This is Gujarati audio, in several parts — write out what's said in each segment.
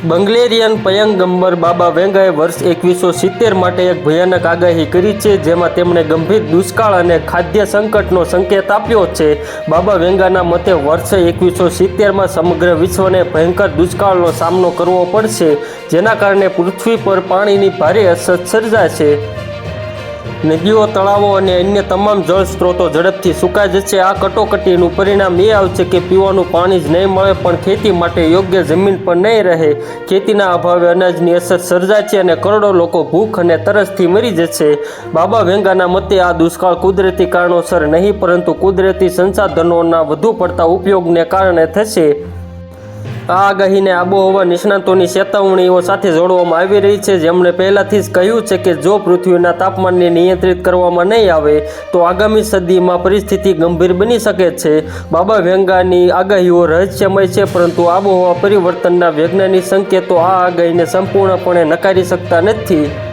બંગ્લેરિયન પયંગંબર બાબા વેંગાએ વર્ષ એકવીસો સિત્તેર માટે એક ભયાનક આગાહી કરી છે, જેમાં તેમણે ગંભીર દુષ્કાળ અને ખાદ્ય સંકટનો સંકેત આપ્યો છે. બાબા વેંગાના મતે વર્ષ એકવીસો સિત્તેરમાં સમગ્ર વિશ્વને ભયંકર દુષ્કાળનો સામનો કરવો પડશે, જેના કારણે પૃથ્વી પર પાણીની ભારે અછત સર્જાશે. નદીઓ તળાવો અને અન્ય તમામ જળ સ્ત્રોતો ઝડપથી સુકાઈ જશે. આ કટોકટીનું પરિણામ એ આવશે કે પીવાનું પાણી જ નહીં મળે, પણ ખેતી માટે યોગ્ય જમીન પણ નહીં રહે. ખેતીના અભાવે અનાજની અસર સર્જાય છે અને કરોડો લોકો ભૂખ અને તરસથી મરી જશે. બાબા વેંગાના મતે આ દુષ્કાળ કુદરતી કારણોસર નહીં, પરંતુ કુદરતી સંસાધનોના વધુ પડતા ઉપયોગને કારણે થશે. આ આગાહીને આબોહવા નિષ્ણાતોની ચેતવણીઓ સાથે જોડવામાં આવી રહી છે. જેમણે પહેલાથી જ કહ્યું છે કે જો પૃથ્વીના તાપમાનને નિયંત્રિત કરવામાં નહીં આવે, તો આગામી સદીમાં પરિસ્થિતિ ગંભીર બની શકે છે. બાબા વેંગાની આગાહીઓ રહસ્યમય છે, પરંતુ આબોહવા પરિવર્તનના વૈજ્ઞાનિક સંકેતો આ આગાહીને સંપૂર્ણપણે નકારી શકતા નથી.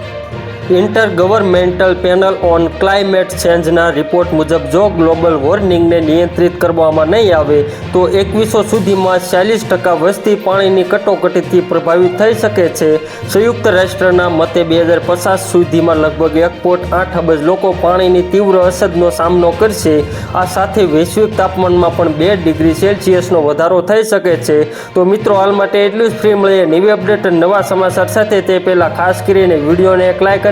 Inter governmental panel on climate ચેન્જના રિપોર્ટ મુજબ જો ગ્લોબલ વોર્મિંગને નિયંત્રિત કરવામાં નહીં આવે, તો એકવીસો સુધીમાં ચાલીસ ટકા વસ્તી પાણીની કટોકટીથી પ્રભાવિત થઈ શકે છે. સંયુક્ત રાષ્ટ્રના મતે બે હજાર પચાસ સુધીમાં લગભગ એક પોઈન્ટ આઠ અબજ લોકો પાણીની તીવ્ર અસરનો સામનો કરશે. આ સાથે વૈશ્વિક તાપમાનમાં પણ બે ડિગ્રી સેલ્સિયસનો વધારો થઈ શકે છે. તો મિત્રો, હાલ માટે એટલું જ. ફ્રી મળીએ. નવી અપડેટ નવા સમાચાર સાથે તે પહેલાં ખાસ કરીને વિડીયોને એક લાઇક